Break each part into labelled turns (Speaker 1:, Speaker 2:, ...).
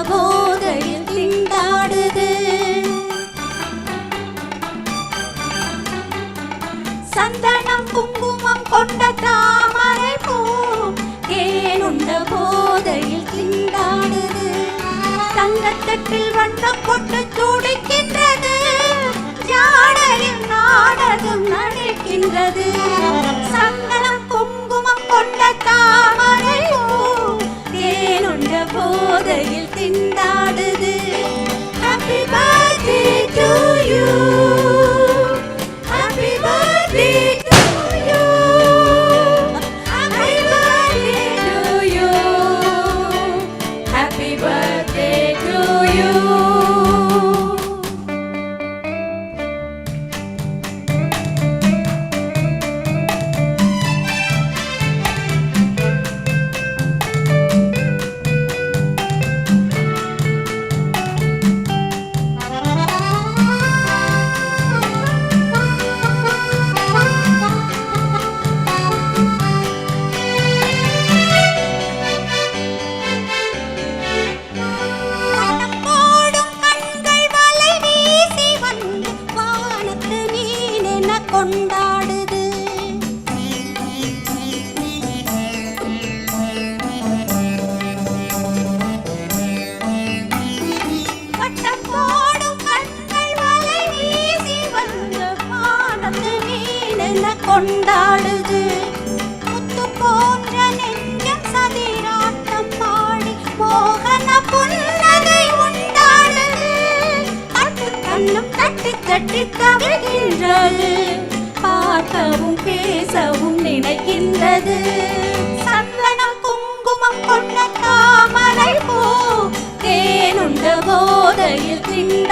Speaker 1: போதையில் திண்டாடுது. சந்தனம் குங்குமம் கொண்ட தாமரை பூ தேனுண்ட போதையில் திண்டாடுது. தங்கத்தட்டில் வண்ணம் கொண்டு துடிக்கின்றது. ஜாடையில் நாடகம் நடிக்கின்றது. கொண்டாடுது. முத்து போன்ற நெஞ்சம் சதிராட்டம் பாடி மோகன புன்னகை உண்டாடுது. தட்டு கண்ணும் தட்டி தட்டி தவிர்கின்றது பார்க்கவும் பேசவும் நினைக்கின்றது. சந்தனம் குங்குமம் கொண்ட தாமரை போ தேனுண்ட போதையில் திண்ட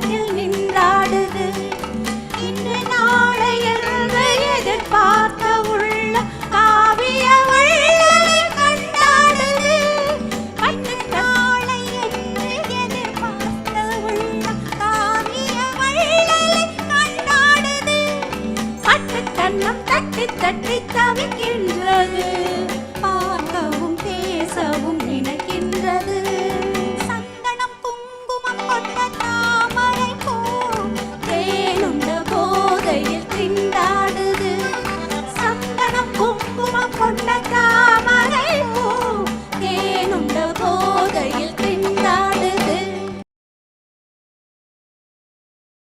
Speaker 1: kill me now.